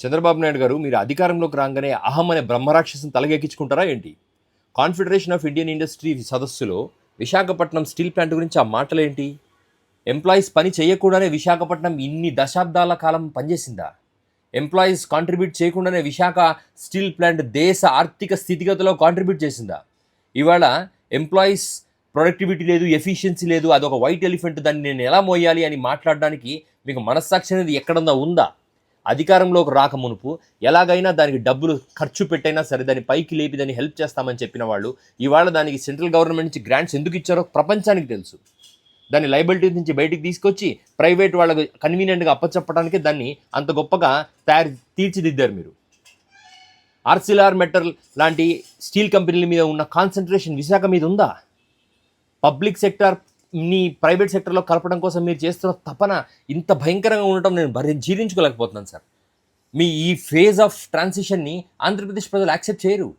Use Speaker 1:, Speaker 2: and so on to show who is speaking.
Speaker 1: చంద్రబాబు నాయుడు గారు మీరు అధికారంలోకి రాగానే అహం అనే బ్రహ్మరాక్షసం తలకెక్కించుకుంటారా ఏంటి? కాన్ఫెడరేషన్ ఆఫ్ ఇండియన్ ఇండస్ట్రీ సదస్సులో విశాఖపట్నం స్టీల్ ప్లాంట్ గురించి ఆ మాటలేంటి? ఎంప్లాయీస్ పని చేయకుండానే విశాఖపట్నం ఇన్ని దశాబ్దాల కాలం పనిచేసిందా? ఎంప్లాయీస్ కాంట్రిబ్యూట్ చేయకుండానే విశాఖ స్టీల్ ప్లాంట్ దేశ ఆర్థిక స్థితిగతిలో కాంట్రిబ్యూట్ చేసిందా? ఇవాళ ఎంప్లాయీస్ ప్రొడక్టివిటీ లేదు ఎఫిషియన్సీ లేదు అదొక వైట్ ఎలిఫెంట్ దాన్ని నేను ఎలా మోయాలి అని మాట్లాడడానికి మీకు మనస్సాక్షి అనేది ఎక్కడన్నా ఉందా? అధికారంలోకి రాక మునుపు ఎలాగైనా దానికి డబ్బులు ఖర్చు పెట్టైనా సరే దాని పైకి లేపి దాన్ని హెల్ప్ చేస్తామని చెప్పిన వాళ్ళు ఇవాళ దానికి సెంట్రల్ గవర్నమెంట్ నుంచి గ్రాంట్స్ ఎందుకు ఇచ్చారో ప్రపంచానికి తెలుసు. దాన్ని లైబిలిటీ నుంచి బయటికి తీసుకొచ్చి ప్రైవేట్ వాళ్ళకు కన్వీనియంట్గా అప్పచెప్పడానికి దాన్ని అంత గొప్పగా తయారు తీర్చిదిద్దారు మీరు. ఆర్సిలార్ మెటల్ లాంటి స్టీల్ కంపెనీల మీద ఉన్న కాన్సన్ట్రేషన్ విశాఖ మీద ఉందా? పబ్లిక్ సెక్టార్ నీ ప్రైవేట్ సెక్టర్లో కలపడం కోసం మీరు చేస్తున్న తపన ఇంత భయంకరంగా ఉండటం నేను భరి జీర్ణించుకోలేకపోతున్నాను సార్. మీ ఈ ఫేజ్ ఆఫ్ ట్రాన్సిషన్ని ఆంధ్రప్రదేశ్ ప్రజలు యాక్సెప్ట్ చేయరు.